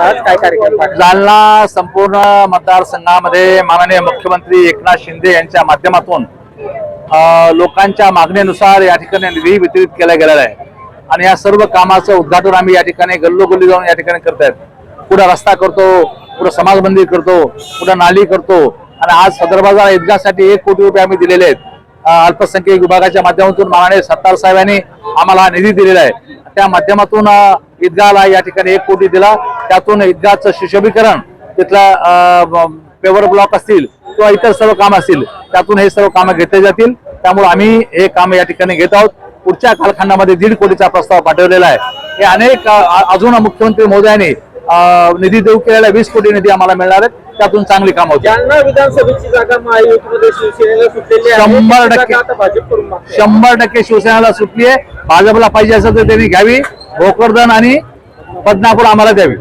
आज काय कार्यक्रम पार जालना संपूर्ण मतदारसंघामध्ये माननीय मुख्यमंत्री एकनाथ शिंदे यांच्या माध्यमातून अ, लोकांच्या मागणीनुसार या ठिकाणी निधी वितरित केला गेलेला आहे. आणि या सर्व कामाचं उद्घाटन आम्ही या ठिकाणी गल्लोगल्ली जाऊन या ठिकाणी करतायत पुढे रस्ता करतो पुढे समाज करतो पुढे नाली करतो. आणि आज सदर बाजार ईदगासाठी एक कोटी रुपये आम्ही दिलेले आहेत. अ, अल्पसंख्याक विभागाच्या माध्यमातून माननीय सत्तार साहेबांनी आम्हाला हा निधी दिलेला आहे. त्या माध्यमातून अ, ईदगाहला या ठिकाणी एक कोटी दिला. त्यातून ईदगाहचं सुशोभीकरण तिथला पेवर ब्लॉक असतील किंवा इतर सर्व काम असतील त्यातून हे सर्व कामं घेतले जातील. त्यामुळे आम्ही हे काम या ठिकाणी घेत आहोत. पुढच्या कालखंडामध्ये दीड कोटीचा प्रस्ताव पाठवलेला आहे. हे अनेक अजून मुख्यमंत्री मोदयांनी निधी देऊ केलेला वीस कोटी निधी आम्हाला मिळणार आहे त्यातून चांगली काम जालना विधानसभेची जागा शंभर टक्के. शंभर टक्के शिवसेनेला सुटली आहे. भाजपला पाहिजे असेल तर त्यांनी घ्यावी. भोकरदन आणि बदनापूर आम्हाला द्यावी